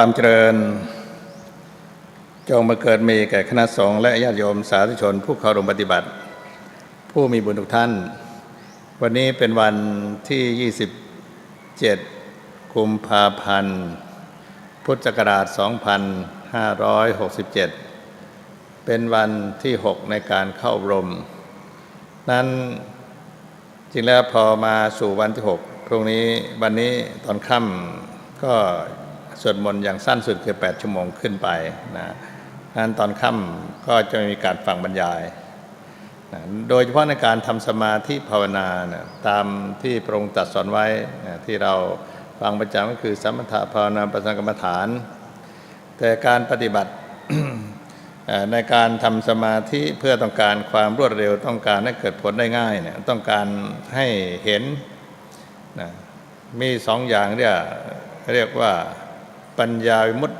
ความเจริญ จงมาเกิดมีแก่คณะสงฆ์และญาติโยมสาธุชน ผู้เข้าร่วมปฏิบัติ ผู้มีบุญทุกท่าน วันนี้เป็นวันที่ 27 กุมภาพันธ์ พุทธศักราช 2567 เป็นวันที่ 6 ในการเข้าอบรม นั้นจริงแล้วพอมาสู่วันที่ 6 พรุ่งนี้วันนี้ตอนค่ำก็ สวดมนต์อย่างสั้นสุดคือ 8 ชั่วโมงขึ้นไปนะนั้นตอนค่ำก็จะมีการฟังบรรยายนะโดยเฉพาะในการทำสมาธิภาวนานะตามที่พระองค์ตรัดสอนไว้นะที่เราฟังประจำก็คือสมถะภาวนาประสังกรรมฐาน แต่การปฏิบัติในการทำสมาธิเพื่อต้องการความรวดเร็วต้องการให้เกิดผลได้ง่ายเนี่ยต้องการให้เห็นนะมีสองอย่างเรียกเรียกว่า ปัญญาวิมุตติ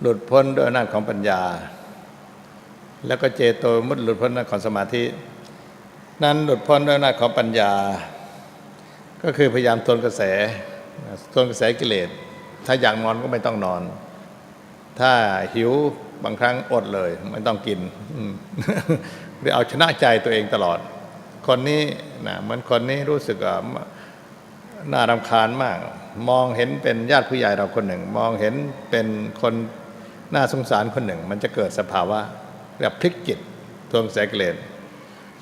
หลุดพ้นด้วยอำนาจของปัญญา แล้วก็เจโตวิมุตติหลุดพ้นด้วยอำนาของสมาธิ นั้นหลุดพ้นด้วยอำนาจของปัญญา ก็คือพยายามทวนกระแสทวนกระแสกิเลส ถ้าอยากนอนก็ไม่ต้องนอน ถ้าหิวบางครั้งอดเลย ไม่ต้องกินหรือเอาชนะใจตัวเองตลอด คนนี้นะเหมือนคนนี้รู้สึกว่าน่ารำคาญมาก มองเห็นเป็นญาติผู้ใหญ่เราคนหนึ่ง มองเห็นเป็นคนน่าสงสารคนหนึ่ง มันจะเกิดสภาวะแบบพลิกจิตทวงแสกิเลส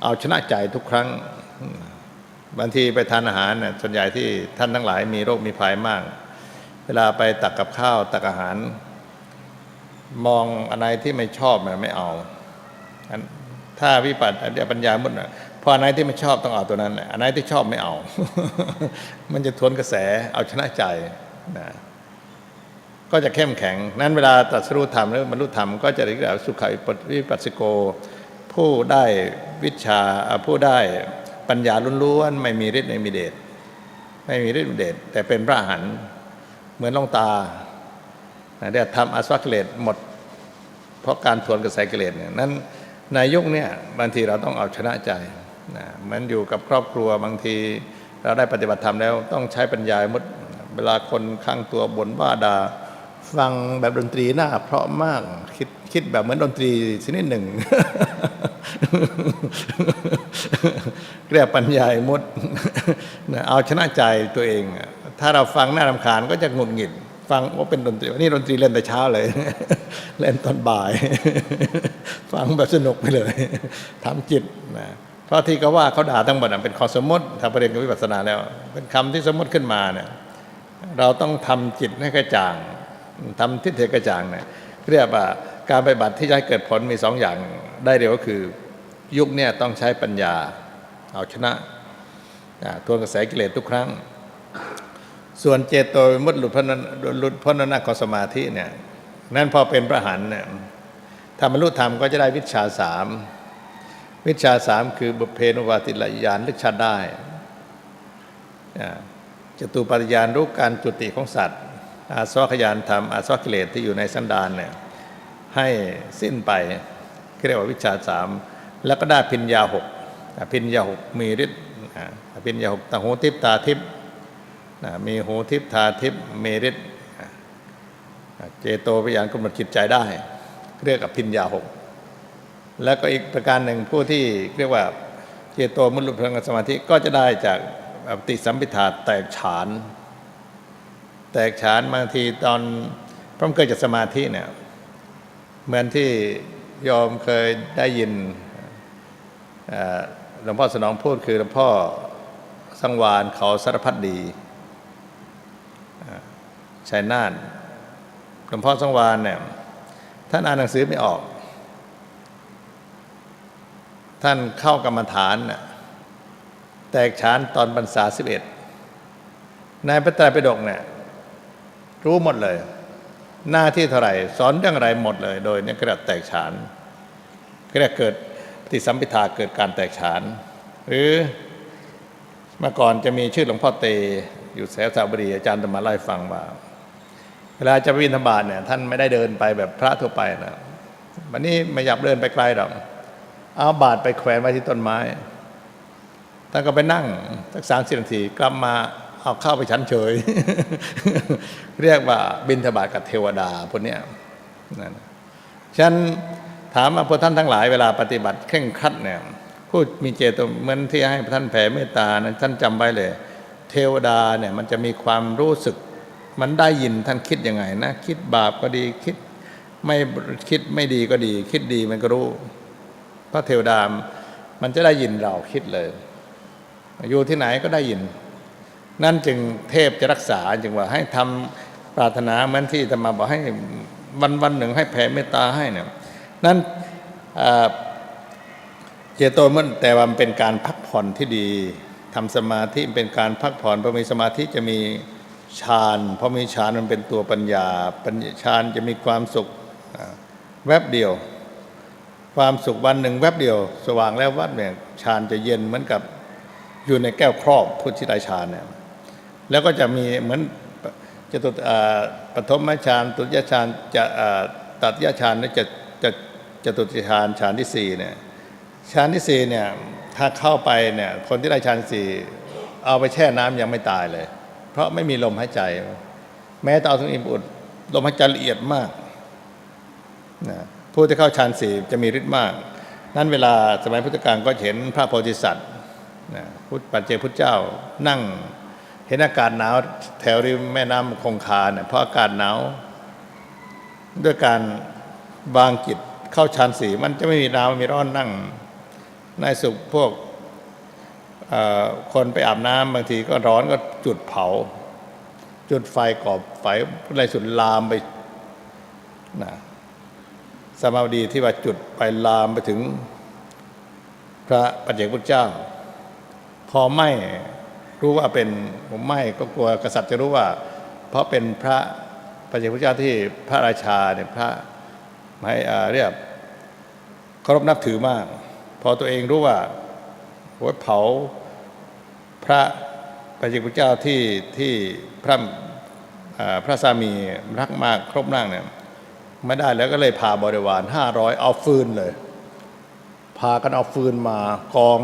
เอาชนะใจทุกครั้งบางทีไปทานอาหารเนี่ยส่วนใหญ่ที่ท่านทั้งหลายมีโรคมีภัยมาก เวลาไปตักกับข้าวตักอาหาร มองอะไรที่ไม่ชอบมันไม่เอา ถ้าวิปัสสนาปัญญามุดน่ะ พออันไหนที่ไม่ชอบต้องเอาตัวนั้น อันไหนที่ชอบไม่เอา มันจะทวนกระแสเอาชนะใจนะก็จะเข้มแข็ง นั้นเวลาตรัสรู้ธรรมหรือบรรลุธรรมก็จะเรียกว่าสุขวิปัสสโก ผู้ได้วิชาผู้ได้ปัญญาล้วนๆไม่มีฤทธิ์ไม่มีเดชไม่มีฤทธิ์ไม่มีเดชแต่เป็นพระหันเหมือนลวงตานะได้ทำอสวะกิเลสหมด เพราะการทวนกระแสกิเลสเนี่ยนั้นในยุคนี่ยบางทีเราต้องเอาชนะใจ นะมันอยู่กับครอบครัวบางที เราได้ปฏิบัติธรรมแล้วต้องใช้ปัญญามุดเวลาคนข้างตัวบนว่าดาฟังแบบดนตรีน่าเพราะมากคิดคิดแบบเหมือนดนตรีชนิดหนึ่งเรียกปัญญามุดเอาชนะใจตัวเอง ถ้าเราฟังน่ารำคาญก็จะหงุดหงิดฟังว่าเป็นดนตรีนี่ดนตรีเล่นแต่เช้าเลย เล่นตอนบ่าย ฟังแบบสนุกไปเลยทำจิตนะ เพราะที่เขาว่าเขาด่าทั้งหมดเป็นข้อสมมติถ้าประเด็นกับวิปัสสนาแล้ว เป็นคำที่สมมติขึ้นมาเนี่ยเราต้องทำจิตให้กระจ่างทำทิฏฐิกระจ่างเนี่ยเรียกว่าการปฏิบัติที่จะให้เกิดผลมีสองอย่างได้เร็วก็คือ ยุคเนี่ยต้องใช้ปัญญา เอาชนะทวนกระแสกิเลสทุกครั้ง ส่วนเจโตวิมุตติหลุดพ้นหลุดพ้นอนาจขอสมาธิเนี่ยนั่นพอเป็นพระหันเนี่ยถ้าบรรลุธรรมก็จะได้วิชาสาม วิชาสามคือบุเพนวาติลยานลึกชาติได้จตุปาฏิยานรู้การจุติของสัตว์ อาสวะขยานธรรมอาสวะกิเลสที่อยู่ในสันดานเนี่ยให้สิ้นไปเรียกว่าวิชาสามแล้วก็ได้พิญญาหกพิญญาหกมีฤทธิ์พิญญาหกตาหูทิพตาทิพมีหูทิพตาทิพมีฤทธิ์เจโตวิญญาณกำหนดจิตใจได้ เรียกกับพิญญาหก แล้วก็อีกประการหนึ่งผู้ที่เรียกว่าเจโตมุลุพลังสมาธิก็จะได้จากปฏิสัมพิทาแตกฉาน แตกฉานบางทีตอนพร้อมเกิดจากสมาธิเนี่ยเหมือนที่โยอมเคยได้ยินหลวงพ่อสนองพูดคือหลวงพ่อสังวานเขาสารพัดดีอ่าชัยนาทหลวงพ่อสังวานเนี่ยท่านอ่านหนังสือไม่ออก ท่านเข้ากรรมฐานแตกฉานตอนพรรษาสิบเอ็ดในพระไตรปิฎกเนี่ยรู้หมดเลย หน้าที่เท่าไหร่ สอนเรื่องอะไรหมดเลย โดยเนี่ยกระดับแตกฉานก็เกิดปฏิสัมพิทาเกิดการแตกฉาน หรือเมื่อก่อนจะมีชื่อหลวงพ่อเต อยู่แสสาวบดีอาจารย์ธรรมาไล่ฟังว่าเวลาจะไปวินธบาตเนี่ยท่านไม่ได้เดินไปแบบพระทั่วไปนะวันนี้ไม่อยากเดินไปไกลหรอก เอาบาทไปแขวนไว้ที่ต้นไม้ท่านก็ไปนั่งสักสามสิบนาทีกลับมาเอาข้าวไปชั้นเฉย เรียกว่าบินทบาทกับเทวดาพวกนี้นั่นฉันถามว่าพวกท่านทั้งหลายเวลาปฏิบัติเคร่งครัดเนี่ยพูดมีเจตเหมือนที่ให้ท่านแผ่เมตตานะท่านจำไว้เลย เทวดาเนี่ยมันจะมีความรู้สึก มันได้ยินท่านคิดยังไงนะ คิดบาปก็ดีคิดไม่คิดไม่ดีก็ดี คิดดีมันก็รู้ พราะเทวดามันจะได้ยินเราคิดเลยอยู่ที่ไหนก็ได้ยิน นั่นจึงเทพจะรักษาจึงว่าให้ทำปรารถนาเหมือนที่ธรรมาบอกให้วันวันหนึ่งให้แผ่เมตตาให้เนี่ยนั่นเจโตมันแต่ว่ามันเป็นการพักผ่อนที่ดีทำสมาธิเป็นการพักผ่อนพอมีสมาธิจะมีฌานพอมีฌานมันเป็นตัวปัญญาปัญญาฌานจะมีความสุขแวบเดียว ความสุขวันหนึ่งแวบเดียว สว่างแล้ววัดเนี่ยฌานจะเย็นเหมือนกับอยู่ในแก้วครอบพุทธิไตรฌานเนี่ยแล้วก็จะมีเหมือนจะตุอ่าปฐมฌานตุติยฌานจะตัตยฌานเนี่ยจะจะจตุติฌานฌานที่สี่เนี่ยฌานที่สี่เนี่ยถ้าเข้าไปเนี่ยคนที่ได้ฌานสี่เอาไปแช่น้ำยังไม่ตายเลย เพราะไม่มีลมหายใจ แม้แต่เอาถึงอิมอุดลมหายใจละเอียดมากนะ ผู้ที่เข้าฌานสี่จะมีฤทธิ์มาก นั้นเวลาสมัยพุทธกาลก็เห็นพระโพธิสัตว์พุทธปัจเจพุทธเจ้านั่งเห็นอากาศหนาวแถวริมแม่น้ำคงคาเนี่ยเพราะอากาศหนาวด้วยการวางจิตเข้าฌานสี่มันจะไม่มีหนาวไม่มีร้อนนั่งในสุขพวกคนไปอาบน้ำบางทีก็ร้อนก็จุดเผา จุดไฟก่อไฟอะไรสุดลามไปนะ สมาบดีที่ว่าจุดไปลามไปถึงพระปัจเจกพุทธเจ้า พอไหม่รู้ว่าเป็นผมไหม่ก็กลัวกษัตริย์จะรู้ว่า เพราะเป็นพระปัจเจกพุทธเจ้าที่พระราชาเนี่ยพระให้อ่าเรียกเคารพนับถือมาก พอตัวเองรู้ว่าหัวเผาพระปัจเจกพุทธเจ้าที่ที่พระพระสามีรักมากครบนั่งเนี่ย ไม่ได้แล้วก็เลยพาบริวารห้าร้อยเอาฟืนเลย พากันเอาฟืนมากอง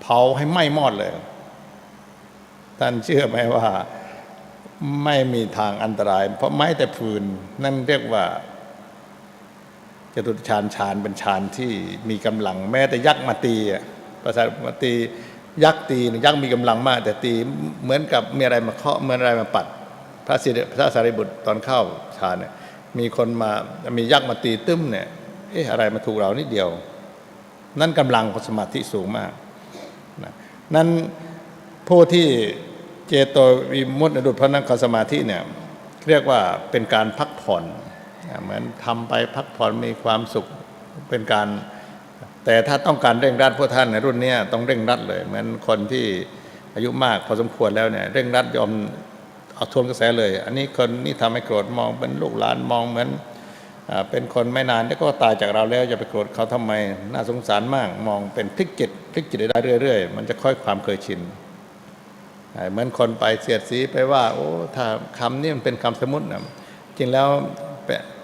เผาให้ไหม้มอดเลย ท่านเชื่อไหมว่าไม่มีทางอันตราย เพราะไม้แต่ฟืน นั่นเรียกว่าจตุตฌานฌานเป็นฌานที่มีกำลัง แม้แต่ยักษ์มาตีอะภาษามาตียักษ์ตียักษ์มีกำลังมาก แต่ตีเหมือนกับมีอะไรมาเคาะเหมือนอะไรมาปัด พระสิริพระสารีบุตรตอนเข้าฌานเนี่ย มีคนมามียักษ์มาตีตึ้มเนี่ยเอ๊ะอะไรมาถูกเรานิดเดียว นั่นกำลังของสมาธิสูงมากนะนั้นผู้ที่เจโตวิมุตติดุจพระนักขสมาธิเนี่ยเรียกว่าเป็นการพักผ่อนเหมือนทำไปพักผ่อนมีความสุขเป็นการ แต่ถ้าต้องการเร่งรัดพวกท่านในรุ่นนี้ต้องเร่งรัดเลย เหมือนคนที่อายุมากพอสมควรแล้วเนี่ยเร่งรัดยอม เอาทวนกระแสเลย อันนี้คนนี่ทำให้โกรธมองเป็นลูกหลานมองเหมือนอเป็นคนไม่นานแล้วก็ตายจากเราแล้วจะไปโกรธเขาทำไมน่าสงสารมาก มองเป็นพลิกจิตพลิกจิตได้เรื่อยๆ มันจะค่อยความเคยชินเหมือนคนไปเสียดสีไปว่า โอ้ถ้าคำนี้มันเป็นคำสมมตินะจริงแล้ว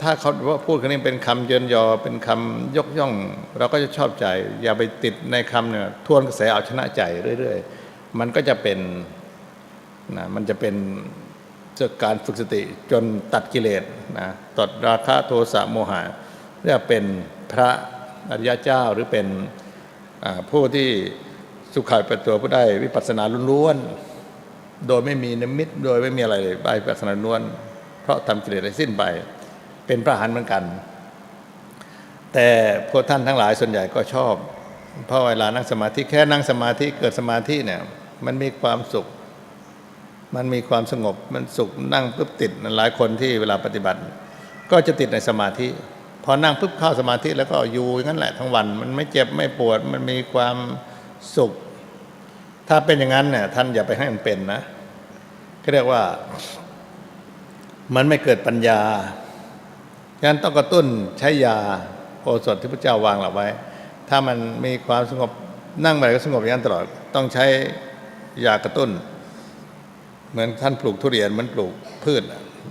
ถ้าเขาว่าพูดคำนี้เป็นคำเยินยอเป็นคำยกย่อง เราก็จะชอบใจ อย่าไปติดในคำเนี่ยทวนกระแสเอาชนะใจเรื่อย ๆ มันก็จะเป็นนะมันจะเป็น จากการฝึกสติจนตัดกิเลสนะตัดราคะโทสะโมหะเรียกเป็นพระอริยเจ้าหรือเป็นผู้ที่สุขายเป็นตัวผู้ได้วิปัสสนาล้วนๆโดยไม่มีนิมิตโดยไม่มีอะไรเลยไปวิปัสสนาล้วน เพราะทำกิเลสให้สิ้นไป เป็นพระหันเหมือนกัน แต่พวกท่านทั้งหลายส่วนใหญ่ก็ชอบเพราะเวลานั่งสมาธิแค่นั่งสมาธิเกิดสมาธิเนี่ยมันมีความสุข มันมีความสงบมันสุขนั่งปุ๊บติดหลายคนที่เวลาปฏิบัติ ก็จะติดในสมาธิ พอนั่งปุ๊บเข้าสมาธิแล้วก็อยู่อย่างนั้นแหละทั้งวัน มันไม่เจ็บไม่ปวด มันมีความสุข ถ้าเป็นอย่างนั้นเนี่ยท่านอย่าไปให้มันเป็นนะก็เรียกว่า มันไม่เกิดปัญญาฉะนั้นต้องกระตุ้นใช้ยาโอสถที่พระเจ้าวางเราไว้ ถ้ามันมีความสงบนั่งไปก็สงบอย่างนั้นตลอด ต้องใช้ยากระตุ้น เหมือนท่านปลูกทุเรียนเหมือนปลูกพืช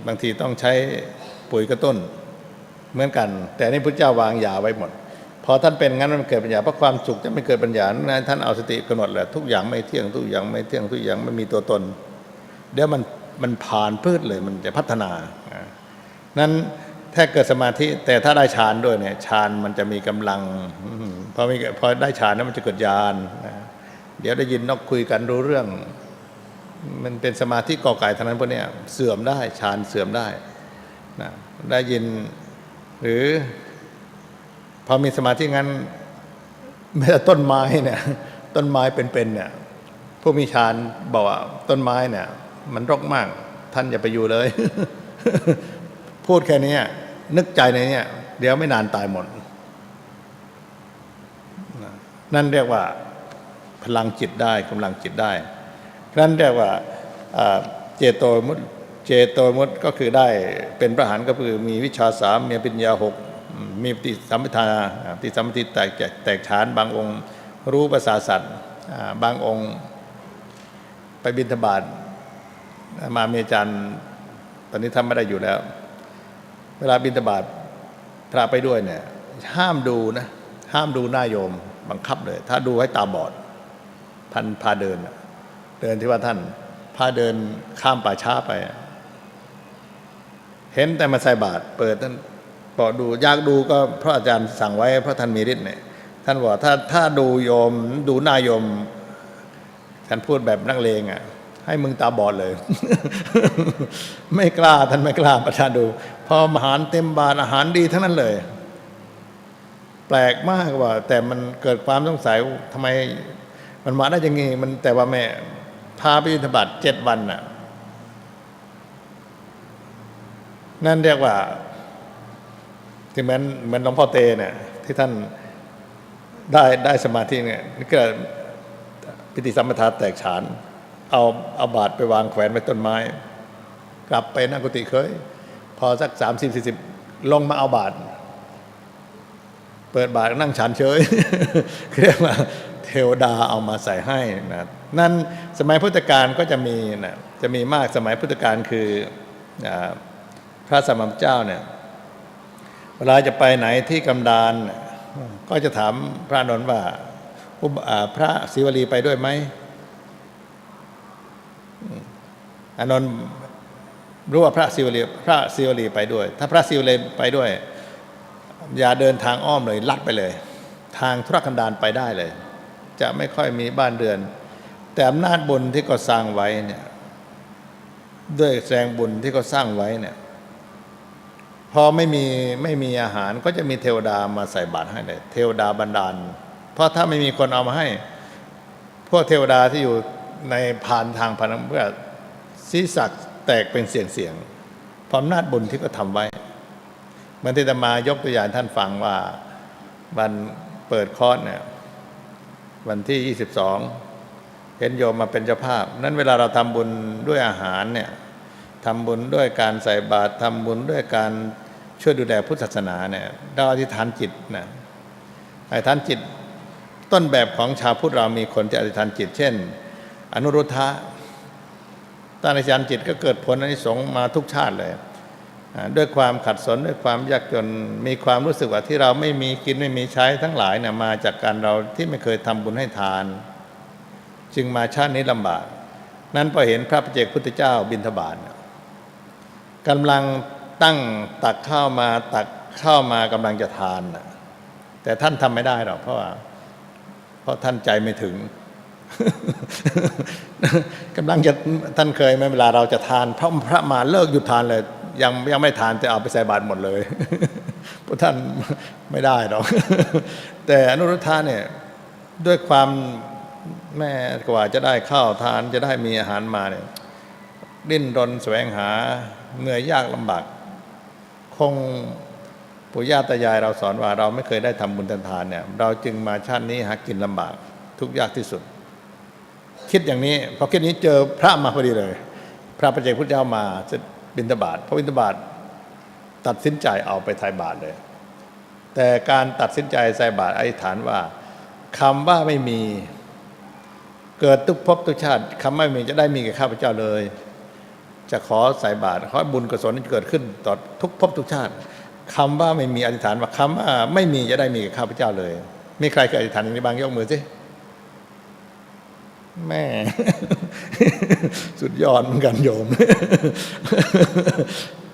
บางทีต้องใช้ปุ๋ยกระตุ้นเหมือนกัน แต่นี่พระเจ้าวางยาไว้หมดพอท่านเป็นงั้นมันเกิดปัญญาเพราะความสุขจะไม่เกิดปัญญานั้นท่านเอาสติกำหนดแหละทุกอย่างไม่เที่ยงทุกอย่างไม่เที่ยงทุกอย่างไม่มีตัวตน เดี๋ยวมันมันผ่านพืชเลยมันจะพัฒนานั้นถ้าเกิดสมาธิแต่ถ้าได้ฌานด้วยเนี่ยฌานมันจะมีกำลังพอมีพอได้ฌานนั้นมันจะเกิดญาณเดี๋ยวได้ยินนกคุยกันรู้เรื่อง มันเป็นสมาธิกอไก่ทั้งนั้นพวกเนี้ยเสื่อมได้ฌานเสื่อมได้นะได้ยินหรือ พอมีสมาธิงั้นแม้แต่ต้นไม้เนี่ยต้นไม้เป็นๆเนี่ยผู้มีฌานบอกว่าต้นไม้เนี่ย มันรกมากท่านอย่าไปอยู่เลย พูดแค่นี้นึกใจในเนี้เดี๋ยวไม่นานตายหมด นั่นเรียกว่า พลังจิตได้กำลังจิตได้ นั่นเรียกว่าเจโตมุตเจโตมุตก็คือได้เป็นพระหันก็คือมีวิชาสามมีปัญญาหกมีปฏิสัมปทาปฏิสัมปทิแตกแตกแตกฉานบางองค์ รู้ภาษาสัตว์บางองค์ไปบิณฑบาตมาเมจันตอนนี้ทำไม่ได้อยู่แล้ว เวลาบิณฑบาตพระไปด้วยเนี่ย ห้ามดูนะ ห้ามดูหน้าโยมบังคับเลย ถ้าดูให้ตาบอด พันพาเดินนะ เดินที่ว่าท่านพาเดินข้ามป่าช้าไป เห็นแต่มาใส่บาตรเปิดท่านบอกดูอยากดูก็เพราะอาจารย์สั่งไว้เพราะท่านมีฤทธิ์เนี่ยท่านบอกถ้าถ้าดูโยมดูน้าโยมท่านพูดแบบนักเลงอะ ให้มึงตาบอดเลย ไม่กล้าท่านไม่กล้าประชาดู พออาหารเต็มบาตรอาหารดีทั้งนั้นเลย แปลกมากว่า แต่มันเกิดความสงสัยทำไม มันมาได้ยังไงมันแต่ว่าแม่ พาไปบิณฑบาตเจ็ดวันน่ะ นั่นเรียกว่า ที่เหมือนเหมือนหลวงพ่อเตเนี่ย ที่ท่านได้ได้สมาธิเนี่ยนี่ก็พิธีสัมปทาแตกฉาน เอาเอาบาทไปวางแขวนไว้ต้นไม้ กลับไปนั่งกุฏิเคย พอสักสามสิบสี่สิบลงมาเอาบาทเปิดบาทนั่งฉันเฉยเรียกว่า เทวดาเอามาใส่ให้นะนั่นสมัยพุทธกาลก็จะมีนะจะมีมากสมัยพุทธกาลคือพระสมมาเจ้าเนี่ยเวลาจะไปไหนที่กำดานก็จะถามพระอานนท์ว่าพระศิวลีไปด้วยไหมอานนท์รู้ว่าพระศิวลีพระศิวลีไปด้วย ถ้าพระศิวลีไปด้วย อย่าเดินทางอ้อมเลยลัดไปเลย ทางธุรกันดารไปได้เลย จะไม่ค่อยมีบ้านเรือน แต่อำนาจบุญที่เขาสร้างไว้เนี่ยด้วยแรงบุญที่เขาสร้างไว้เนี่ย พอไม่มีไม่มีอาหารก็จะมีเทวดามาใส่บาตรให้เลยเทวดาบันดาล เพราะถ้าไม่มีคนเอามาให้ พวกเทวดาที่อยู่ในผ่านทางพันธุ์เพื่อศีรษะแตกเป็นเสียงเสียงๆเพราะอำนาจบุญที่เขาทำไว้เหมันที่จะมายกตัวอย่างท่านฟังว่าวันเปิดคอร์สเนี่ย วันที่ 22 เห็นโยมมาเป็นเจ้าภาพ นั้นเวลาเราทำบุญด้วยอาหารเนี่ยทำบุญด้วยการใส่บาตรทำบุญด้วยการช่วยดูแลพุทธศาสนาเนี่ยเราอธิษฐานจิตนะอธิษฐานจิตต้นแบบของชาวพุทธเรามีคนที่อธิษฐานจิต เช่น อนุรุทธะตอนอธิษฐานจิตก็เกิดผลอนิสงส์มาทุกชาติเลย ด้วยความขัดสนด้วยความยากจนมีความรู้สึกว่าที่เราไม่มีกินไม่มีใช้ทั้งหลายเนี่ยมาจากการเราที่ไม่เคยทำบุญให้ทาน จึงมาชาตินี้ลำบาก นั้นพอเห็นพระปเจกพุทธเจ้าบิณฑบาตเนี่ยกำลังตั้งตักข้าวมาตักข้าวมากำลังจะทานแต่ท่านทำไม่ได้หรอกเพราะว่าเพราะท่านใจไม่ถึงกำลังจะท่านเคยไหมเวลาเราจะทานพระพระมาเลิกหยุดทานเลย ยังยังไม่ทานจะเอาไปใส่บาตรหมดเลยพราะท่านไม่ได้หรอกแต่อนุรุทธะเนี่ยด้วยความแม่กว่าจะได้ข้าวทานจะได้มีอาหารมาเนี่ยดิ้นรนแสวงหาเหนื่อยยากลำบาก คงปู่ย่าตายายเราสอนว่าเราไม่เคยได้ทำบุญทานเนี่ย เราจึงมาชาตินี้หากินลำบาก ทุกยากที่สุด คิดอย่างนี้พอคิดนี้เจอพระมาพอดีเลย พระประเจกพุทธเจ้ามาจะ บิณฑบาตพระบิณฑบาตตัดสินใจเอาไปไถ่บาตรเลย แต่การตัดสินใจใส่บาตรอธิษฐานว่าคำว่าไม่มีเกิดทุกภพทุกชาติคำว่าไม่มีจะได้มีกับข้าพเจ้าเลย จะขอใส่บาตรขอบุญกุศลเกิดขึ้นต่อทุกภพทุกชาติพคำว่าไม่มีอธิษฐานว่าคำว่าไม่มีจะได้มีกับข้าพเจ้าเลยมีใครเคยอธิษฐานอย่างนี้บ้างยกมือสิ แม่ สุดยอดเหมือนกันโยม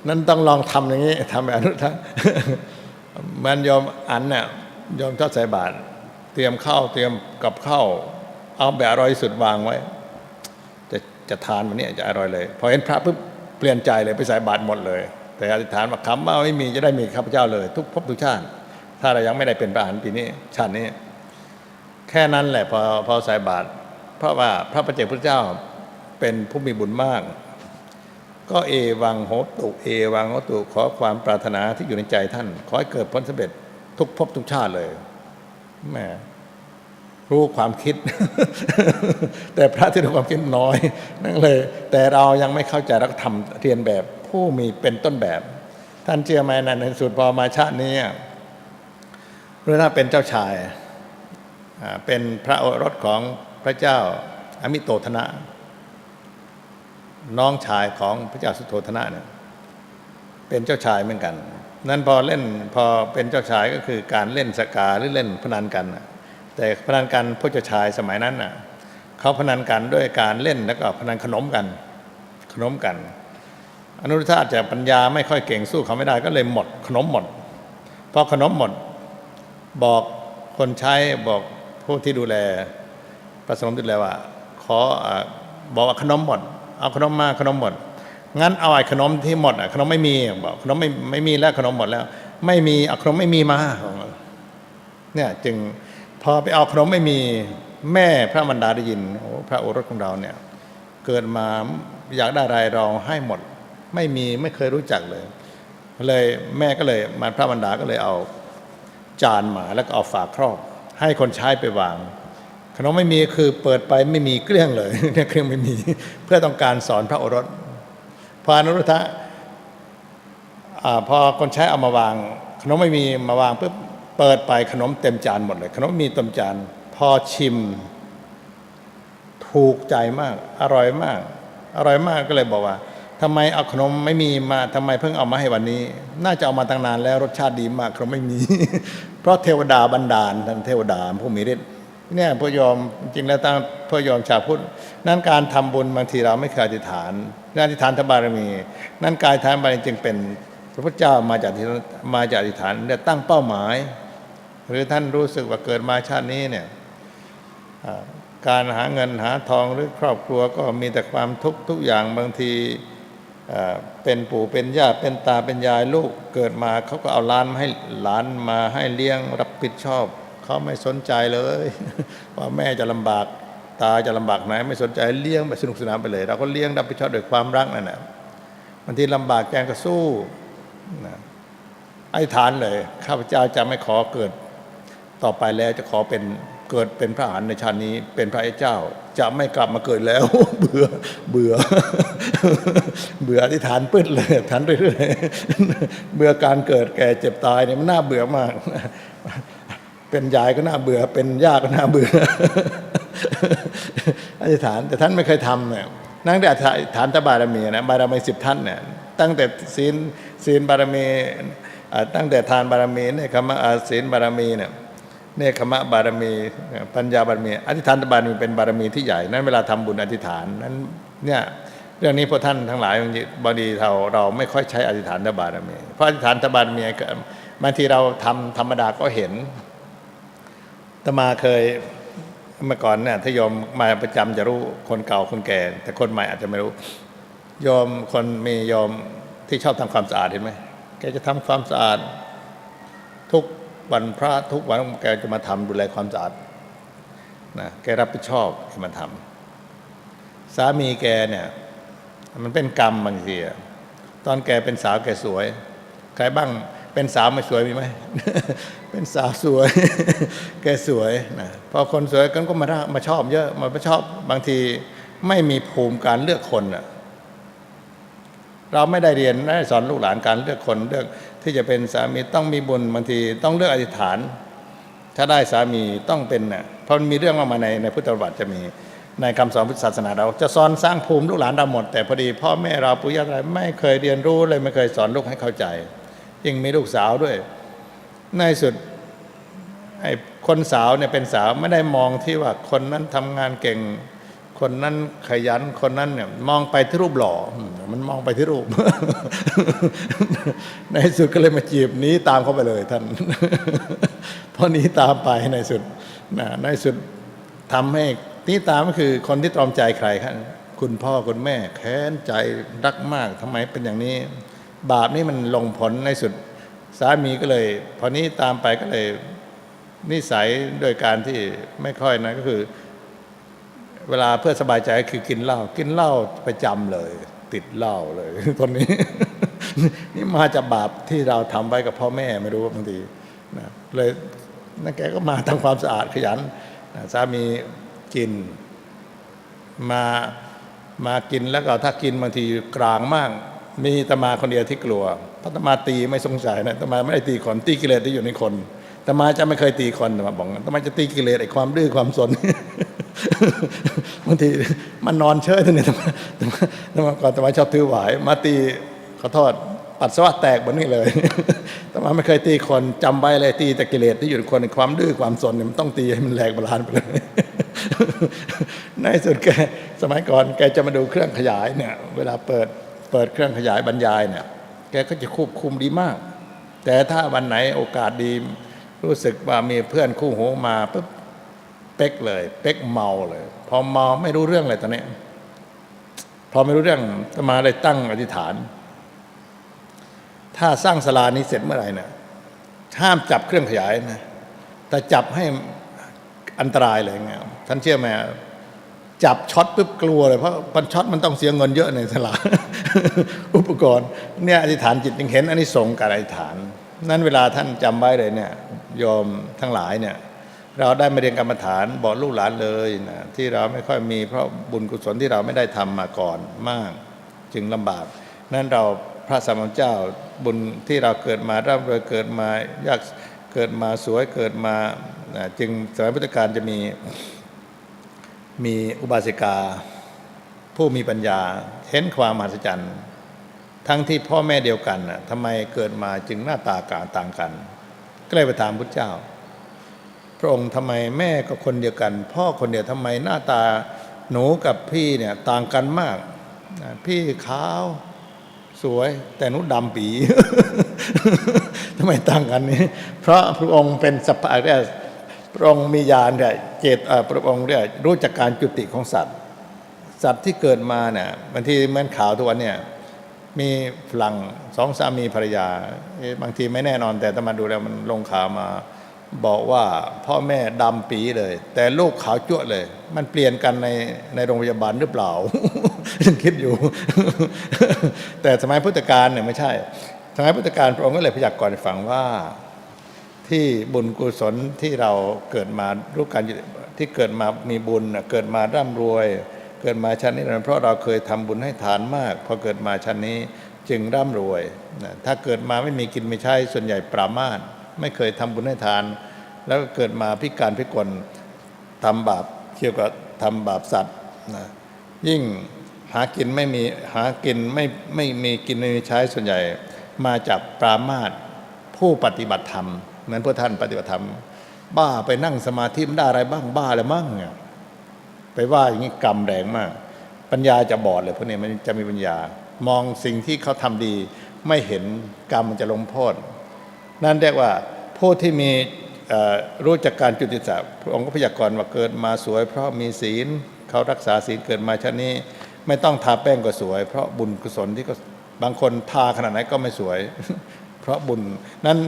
นั่นต้องลองทำอย่างนี้ทำแบบนุทัศน์มันโยมอันเนี่ยโยมชอบใส่บาตรเตรียมข้าวเตรียมกับข้าวเอาแบบอร่อยสุดวางไว้ จะจะทานวันนี้จะอร่อยเลยพอเห็นพระปุ๊บเปลี่ยนใจเลยไปใส่บาตรหมดเลย แต่อธิษฐานว่าคำว่าไม่มีจะได้มีข้าพเจ้าเลย ทุกภพทุกชาติ ถ้าเรายังไม่ได้เป็นพระอรหันต์ปีนี้ชาตินี้ แค่นั้นแหละพอพอใส่บาตร เพราะว่าพระประเจกพุทธเจ้าเป็นผู้มีบุญมาก ก็เอวังโหตุเอวังโหตุขอความปรารถนาที่อยู่ในใจท่าน ขอให้เกิดผลสำเร็จทุกภพทุกชาติเลยแหมรู้ความคิด แต่พระที่รู้ความคิดน้อยนั่นเลย แต่เรายังไม่เข้าใจแล้วก็ทำเรียนแบบผู้มีเป็นต้นแบบ ท่านเชื่อไหมในะในสุดพอมาชาตินี้เรื่องถ้าเป็นเจ้าชายอ่าเป็นพระโอรสของ พระเจ้าอมิโตธนะ น้องชายของพระเจ้าสุโธธนะเนี่ยเป็นเจ้าชายเหมือนกัน นั้นพอเล่นพอเป็นเจ้าชายก็คือการเล่นสกาหรือเล่นพนันกัน แต่พนันกันพวกเจ้าชายสมัยนั้นน่ะเขาพนันกันด้วยการเล่นแล้วก็พนันขนมกัน ขนมกัน อนุรุทธะอาจจะปัญญาไม่ค่อยเก่งสู้เขาไม่ได้ก็เลยหมด ขนมหมดพอขนมหมดบอกคนใช้บอกผู้ที่ดูแล ประสงค์ดูแล้ว่าขอบอกว่าขนมหมด เอาขนมมาขนมหมด งั้นเอาไอ้ขนมที่หมดอะขนมไม่มีบอกขนมไม่ไม่มีแล้วขนมหมดแล้ว ไม่มีเอาขนมไม่มีมาเนี่ยจึงพอไปเอาขนมไม่มีแม่พระมารดาได้ยินโอ้พระโอรสของเราเนี่ยเกิดมาอยากได้อะไรเราให้หมด ไม่มีไม่เคยรู้จักเลย เลยแม่ก็เลยมาพระมารดาก็เลยเอาจานมาแล้วก็เอาฝาครอบ ให้คนใช้ไปวาง ขนมไม่มีคือเปิดไปไม่มีเกลี้ยงเลยเนี่ยเครื่องไม่มีเพื่อต้องการสอนพระโอรสพออนุรุทธะพอคนใช้เอามาวาง ขนมไม่มีมาวางปุ๊บเปิดไปขนมเต็มจานหมดเลย ขนมมีเต็มจาน พอชิม ถูกใจมาก อร่อยมาก อร่อยมากก็เลยบอกว่าทำไมเอาขนมไม่มีมาทำไมเพิ่งเอามาให้วันนี้ น่าจะเอามาตั้งนานแล้วรสชาติดีมากขนมไม่มี เพราะเทวดาบันดาลท่านเทวดาผู้มีฤทธิ์ เนี่ยพระยอมจริงแล้วตั้งพระยอมชาวพุทธนั่นการทำบุญบางทีเราไม่เคยอธิษฐานนั่นอธิษฐานทบารมี นั่นกายทานบารมีจึงเป็นพระพุทธเจ้ามาจากมาจากอธิษฐานเนี่ยตั้งเป้าหมาย หรือท่านรู้สึกว่าเกิดมาชาตินี้เนี่ยการหาเงินหาทองหรือครอบครัวก็มีแต่ความทุกข์ทุกอย่างบางทีเป็นปู่เป็นย่าเป็นตาเป็นยายลูกเกิดมาเขาก็เอาล้านมาให้หลานมาให้เลี้ยงรับผิดชอบ เขาไม่สนใจเลย ว่าแม่จะลำบากตาจะลำบากไหน ไม่สนใจเลี้ยงแบบสนุกสนานไปเลย เราก็เลี้ยงรับผิดชอบด้วยความรักนั่นแหละบางทีลำบากแกงก็สู้นะไอ้ฐานเลยข้าพเจ้าจะไม่ขอเกิด ต่อไปแล้วจะขอเป็นเกิดเป็นพระอรหันต์ในชาตินี้ เป็นพระเจ้า จะไม่กลับมาเกิดแล้ว เบื่อเบื่อ เบื่ออธิษฐานปื้ดเลยฐานเรื่อยๆเบื่อการเกิดแก่เจ็บตายเนี่ยมันน่าเบื่อมาก เป็นยายก็น่าเบื่อ เป็นย่าก็น่าเบื่ออธิษฐาน แต่ท่านไม่เคยทำเนี่ยนั่งแต่ฐานตบารมีนะบารมีสิบท่านเนี่ยตั้งแต่ศีลศีลบารมีตั้งแต่ทานบารมีเนี่ยคำว่าอ่าศีลบารมีเนี่ยเนคขมะบารมีปัญญาบารมีอธิษฐานบารมีเป็นบารมีที่ใหญ่นั้นเวลาทำบุญอธิษฐานนั้นเนี่ยเรื่องนี้พวกท่านทั้งหลายบางทีเราเราไม่ค่อยใช้อธิษฐานบารมีเพราะอธิษฐานบารมีบางทีเราทำธรรมดาก็เห็น ตมาเคยเมื่อก่อนเนี่ยถ้าโยมมาประจำจะรู้คนเก่าคนแก่ แต่คนใหม่อาจจะไม่รู้โยมคนมีโยมที่ชอบทำความสะอาดเห็นไหมแกจะทำความสะอาด ทุกวันพระทุกวันแกจะมาทำดูแลความสะอาดนะแกรับผิดชอบแกมาทำสามีแกเนี่ยมันเป็นกรรมบางทีอะตอนแกเป็นสาวแกสวย ใครบ้าง เป็นสาวไม่สวยมีไหมเป็นสาวสวย แกสวยนะพอคนสวยกันก็มารักมาชอบเยอะมาชอบบางทีไม่มีภูมิการเลือกคนอะเราไม่ได้เรียนไม่ได้สอนลูกหลานการเลือกคนเลือกที่จะเป็นสามีต้องมีบุญบางทีต้องเลือกอธิษฐาน ถ้าได้สามีต้องเป็นน่ะเพราะมันมีเรื่องมากมาในในพุทธประวัติจะมีในคำสอนพุทธศาสนาเรา จะสอนสร้างภูมิลูกหลานเราหมด แต่พอดีพ่อแม่เราปุย่าตายายไม่เคยเรียนรู้เลยไม่เคยสอนลูกให้เข้าใจ ยิ่งมีลูกสาวด้วย ในสุดไอ้คนสาวเนี่ยเป็นสาวไม่ได้มองที่ว่าคนนั้นทำงานเก่ง คนนั้นขยันคนนั้นเนี่ยมองไปที่รูปหล่อ มันมองไปที่รูป ในสุดก็เลยมาจีบนี้ตามเขาไปเลยท่านเพราะนี้ตามไปในสุดนะในสุดทำให้นี้ตามก็คือคนที่ตรอมใจใครครับคุณพ่อคุณแม่แค้นใจรักมากทำไมเป็นอย่างนี้ บาปนี่มันลงผลในสุดสามีก็เลย พอนี้ตามไปก็เลยนิสัยโดยการที่ไม่ค่อยนะก็คือ เวลาเพื่อสบายใจคือกินเหล้ากินเหล้าประจำเลย ติดเหล้าเลยตอนนี้ นี่มาจากบาปที่เราทำไว้กับพ่อแม่ไม่รู้บางทีนะเลยนั่นแกก็มาทำความสะอาดขยันนะสามีกินมามากินแล้วก็ถ้ากินบางทีกลางมาก มีตมาคนเดียวที่กลัวพระตมาตีไม่สงสัยนะตมาไม่ได้ตีคนตีกิเลสที่อยู่ในคนตมาจะไม่เคยตีคนตมาบอกตมาจะตีกิเลสไอ้ความดื้อความสนบางทีมันนอนเฉยตัวเนี่ยตมาตมาตมาก่อนตมาชอบถือหวาย มาตีขอโทษปัสสาวะแตกบนนี้เลยตมาไม่เคยตีคนจำไว้เลยตีแต่กิเลสที่อยู่ในคนความดื้อความสนเนี่ยมันต้องตีให้มันแหลกบาลานไปเลยในสุดแกสมัยก่อนแกจะมาดูเครื่องขยายเนี่ย เวลาเปิด เปิดเครื่องขยายบรรยายเนี่ยแกก็จะควบคุมดีมาก แต่ถ้าวันไหนโอกาสดี รู้สึกว่ามีเพื่อนคู่หูมาปุ๊บเป๊กเลย เป๊กเมาเลย พอเมาไม่รู้เรื่องเลยตอนนี้พอไม่รู้เรื่องตมาเลยตั้งอธิษฐาน ถ้าสร้างศาลานี้เสร็จเมื่อไหร่เนี่ยห้ามจับเครื่องขยายนะแต่จับให้อันตรายเลยไงท่านเชื่อไหม จับช็อตปุ๊บกลัวเลยเพราะมันช็อตมันต้องเสียเงินเยอะในศาลาอุปกรณ์เนี่ยอธิษฐานจิตยังเห็นอันนี้ส่งการอธิษฐาน นั้นเวลาท่านจำไว้เลยเนี่ยโยมทั้งหลายเนี่ยเราได้มาเรียนกรรมฐานบอกลูกหลานเลยนะที่เราไม่ค่อยมีเพราะบุญกุศลที่เราไม่ได้ทำมาก่อนมาก จึงลำบากนั้นเราพระสัมมามพุทธเจ้าบุญที่เราเกิดมาร่ำรวยเกิดมายากเกิดมาสวยเกิดมานะจึงสมัยพุทธกาลจะมี มีอุบาสิกา ผู้มีปัญญาเห็นความมหัศจรรย์ ทั้งที่พ่อแม่เดียวกันน่ะทำไมเกิดมาจึงหน้าตากาต่างกัน ก็เลยไปถามพุทธเจ้า พระองค์ทำไมแม่ก็คนเดียวกัน พ่อคนเดียวทำไมหน้าตาหนูกับพี่เนี่ยต่างกันมาก พี่ขาวสวย แต่หนูดำปีทำไมต่างกันนี่เพราะพระองค์เป็นสัพพะเรียก พระองค์มีญาณเนี่ยเจตพระองค์เรียรู้จักการจุติของสัตว์ สัตว์ที่เกิดมาเนี่ยบางทีเหมือนข่าวทุกวันเนี่ยมีฝรั่งสองสามีภรรยา บางทีไม่แน่นอน แต่ถ้ามาดูแล้วมันลงข่าวมา บอกว่าพ่อแม่ดำปีเลย แต่ลูกขาวจั่วเลย มันเปลี่ยนกันในในโรงพยาบาลหรือเปล่ายังคิดอยู่ แต่สมัยพุทธกาลเนี่ยไม่ใช่สมัยพุทธกาลพระองค์ก็เลยพยากรณ์ฟังว่า ที่บุญกุศลที่เราเกิดมารู้การที่เกิดมามีบุญเกิดมาร่ำรวย เกิดมาชั้นนี้นะเพราะเราเคยทำบุญให้ทานมาก พอเกิดมาชั้นนี้จึงร่ำรวยนะถ้าเกิดมาไม่มีกินไม่ใช้ส่วนใหญ่ปรามาสไม่เคยทำบุญให้ทาน แล้วก็เกิดมาพิการพิกลทำบาปเกี่ยวกับทำบาปสัตว์นะยิ่งหากินไม่มีหากินไม่ไม่มีกินไม่มีใช้ส่วนใหญ่ มาจากปรามาสผู้ปฏิบัติธรรม เหมือนพวกท่านปฏิบัติธรรม บ้าไปนั่งสมาธิมันได้อะไรบ้างบ้าอะไรมั่งเนี่ยไปว่าอย่างนี้กรรมแรงมาก ปัญญาจะบอดเลยพวกนี้มันจะมีปัญญา มองสิ่งที่เขาทำดี ไม่เห็นกรรมมันจะลงโทษนั่นเรียกว่าผู้ที่มีรู้จักการจุติศาสตร์พองค์ก็พยากรณ์ว่าเกิดมาสวย เพราะมีศีลเขารักษาศีลเกิดมาชาตินี้ ไม่ต้องทาแป้งก็สวย เพราะบุญกุศลที่ก็บางคนทาขนาดไหนก็ไม่สวย เพราะบุญนั้น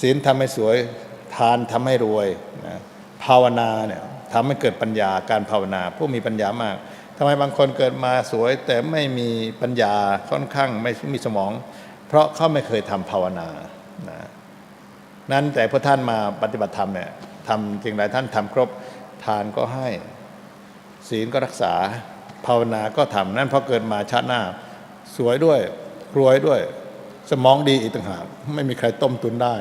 ศีลทำให้สวยทานทำให้รวยนะภาวนาเนี่ยทำให้เกิดปัญญาการภาวนา ผู้มีปัญญามากทำไมบางคนเกิดมาสวย แต่ไม่มีปัญญาค่อนข้างไม่มีสมอง เพราะเขาไม่เคยทำภาวนานะนั้นแต่พอท่านมาปฏิบัติธรรมเนี่ยทำจริงไรท่านทำครบทานก็ให้ศีลก็รักษาภาวนาก็ทำนั่นพอเกิดมาชาติหน้า สวยด้วยรวยด้วย สมองดีอีกต่างหากไม่มีใครต้มตุนได้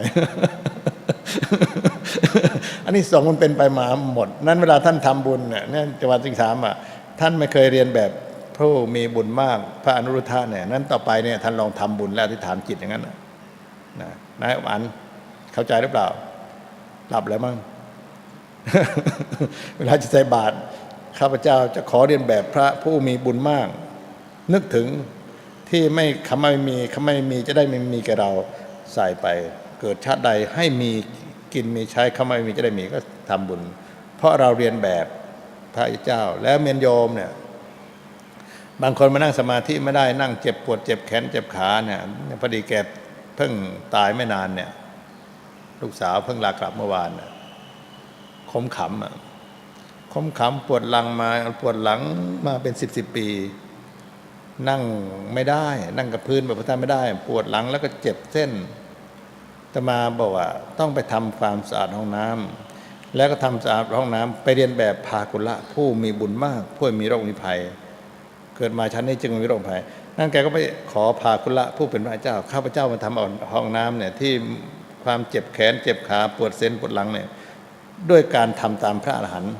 อันนี้สองมันเป็นไปมาหมด นั้นเวลาท่านทำบุญเนี่ยนี่ยจังหวัดสิงห์สามอะท่านไม่เคยเรียนแบบผู้มีบุญมากพระอนุรุทธะเนี่ยนั้นต่อไปเนี่ยท่านลองทำบุญแล้วอธิษฐานจิตอย่างนั้นนะนะนายอมอันเข้าใจหรือเปล่า หลับแล้วมั้งเวลาจะใส่บาตรข้าพเจ้าจะขอเรียนแบบพระผู้มีบุญมาก นึกถึง ที่ไม่คำไม่มีคำไม่มีจะได้ไม่มีแกเราใส่ไป เกิดชาติใดให้มีกินมีใช้คำไม่มีจะได้มีก็ทำบุญ เพราะเราเรียนแบบพระเจ้า แล้วเมียนโยมเนี่ยบางคนมานั่งสมาธิไม่ได้นั่งเจ็บปวดเจ็บแขนเจ็บขาเนี่ยพอดีแกเพิ่งตายไม่นานเนี่ยลูกสาวเพิ่งลากลับเมื่อวานน่ะคมขำอะคมขำปวดหลังมาปวดหลังมาเป็นสิบสิบปี นั่งไม่ได้ นั่งกับพื้นแบบพระท่านไม่ได้ ปวดหลังแล้วก็เจ็บเส้นตมาบอกว่าต้องไปทำความสะอาดห้องน้ำแล้วก็ทำสะอาดห้องน้ำไปเรียนแบบพากุละผู้มีบุญมากผู้มีโรคมีภัย เกิดมาชั้นนี้จึงมีโรคภัยนั่นแกก็ไปขอพาคุละผู้เป็นพระเจ้าข้าพเจ้ามาทำเอาห้องน้ำเนี่ยที่ความเจ็บแขนเจ็บขาปวดเส้นปวดหลังเนี่ยด้วยการทำตามพระอรหันต์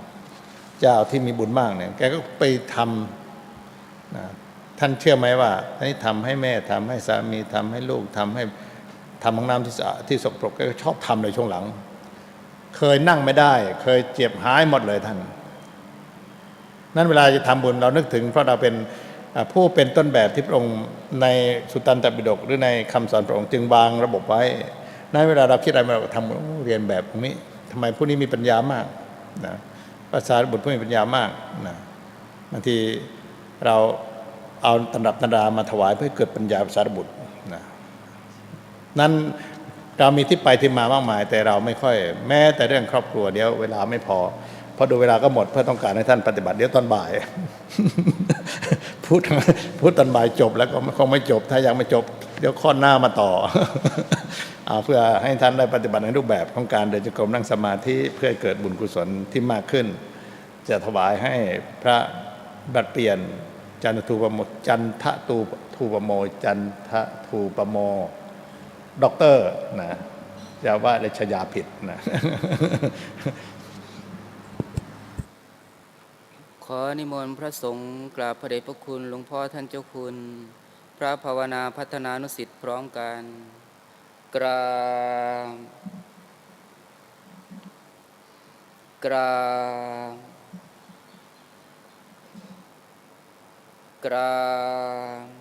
เจ้าที่มีบุญมากเนี่ยแกก็ไปทำนะ ท่านเชื่อไหมว่าท่านนี้ทำให้แม่ทำให้สามีทำให้ลูกทำให้ทำห้องน้ำที่สะที่สกปรกก็ชอบทำเลยช่วงหลัง เคยนั่งไม่ได้ เคยเจ็บหายหมดเลยท่านนั้นเวลาจะทำบุญเรานึกถึง เพราะเราเป็นผู้เป็นต้นแบบที่พระองค์ในสุตตันตปิฎกหรือในคำสอนพระองค์จึงวางระบบไว้นั้นเวลาเราคิดอะไรมาเราทำเรียนแบบตรงนี้ทำไมผู้นี้มีปัญญามากนะภาษาบุตรผู้มีปัญญามากนะบางทีเรา เอาตำรับตำรามาถวายเพื่อเกิดปัญญาภาษาบุตรนะนั้นเรามีที่ไปที่มามากมาย แต่เราไม่ค่อย แม้แต่เรื่องครอบครัวเดี๋ยวเวลาไม่พอพอดูเวลาก็หมดเพื่อต้องการให้ท่านปฏิบัติเดี๋ยวตอนบ่าย พูดพูดตอนบ่ายจบแล้วก็คงไม่จบ ถ้ายังไม่จบ เดี๋ยวข้อหน้ามาต่อเอาเพื่อให้ท่านได้ปฏิบัติในรูปแบบของการเดินจงกรมนั่งสมาธิเพื่อเกิดบุญกุศลที่มากขึ้น จะถวายให้พระบัดเปลี่ยน จันทูปโมจันทตูทูปโม จันทะทูปโมด็อกเตอร์นะจะว่าได้ชยาผิดนะขอนิมนต์พระสงฆ์กราบพระเดชพระคุณหลวงพ่อท่านเจ้าคุณ พระภาวนาพัฒนานุสิทธิ์พร้อมกันกราบกราบ กราบ